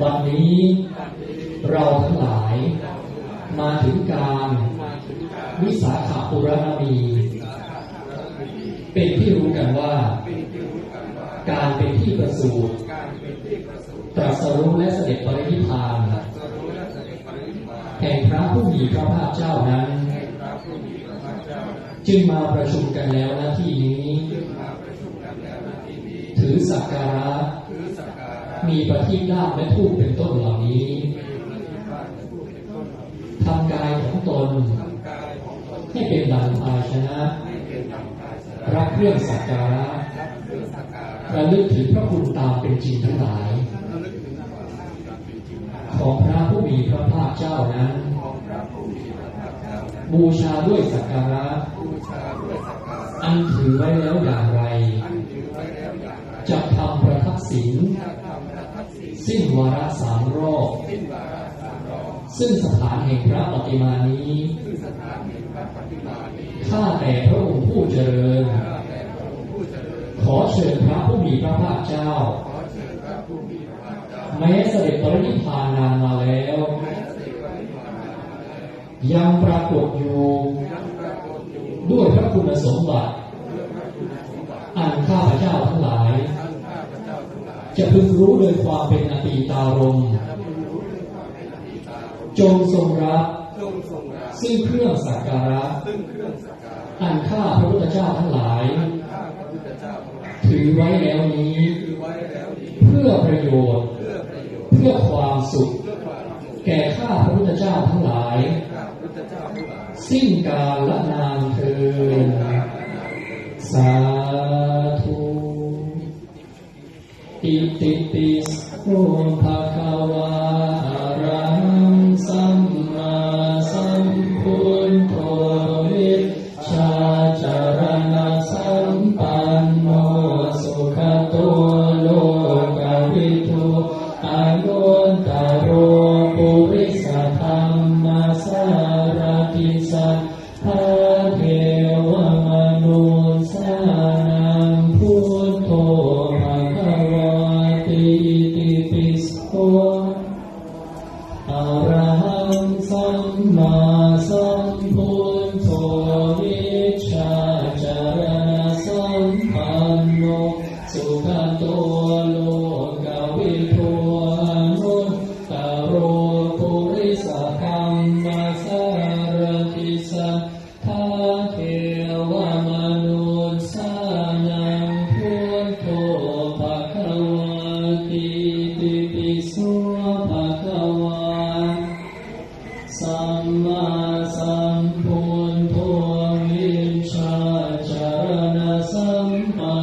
บัดนี้เราทั้งหลายมาถึงการวิสาขาปุรณมีเป็นที่รู้กันว่า การเป็นที่ประสูติตรัสรู้และเสด็จปรินิพานแห่งพระผู้มีพระภาคเจ้านั้น จึงมาประชุมกันแล้วหน้าที่นี้ ถือสักการะ มีประทีปลาบและทูปเป็นต้นเหล่านี้ทำกายของตน ให้เป็นดังภาชนะรับเครื่องสักการะระลึกถึงพระคุณตามเป็นจริงทั้งหลาย ของพระผู้มีพระภาคเจ้านั้น บูชาด้วยสักการะอันถือไว้แล้วอย่างไร กษิณสิ้นวาระสามรอบซึ่งสถานแห่งพระปฏิมานี้ข้าแต่พระองค์ผู้เจริญ ขอเชิญพระผู้มีพระภาคเจ้า แม้เสด็จปรินิพพานนานมาแล้ว ยังปรากฏอยู่ด้วยพระคุณสมบัติ อันข้าพเจ้าทั้งหลาย จะพึงรู้โดยความเป็นอตีตารม์จงทรงรับซึ่งเครื่องสักการะอันข้าพระพุทธเจ้าทั้งหลาย ถือไว้แล้วนี้ เพื่อประโยชน์ เพื่อความสุข แก่ข้าพระพุทธเจ้าทั้งหลาย สิ้นกาลละนานเทินสา ติปิโสภะคะวะอะระหังสัมมาสัมพุทโธวิชชาจารณะสัมปันโนสุขโตโลกวิทูอายุนตโร สัมมาสัมพุทโธวิชชาจารณะสัมปันโนสุขโตโลกวิทูนุตตโรปุริสธรรมสารติสัทธาเทวมนุ สัมมาสัมพุทโธวิชชาจารณสัมปัน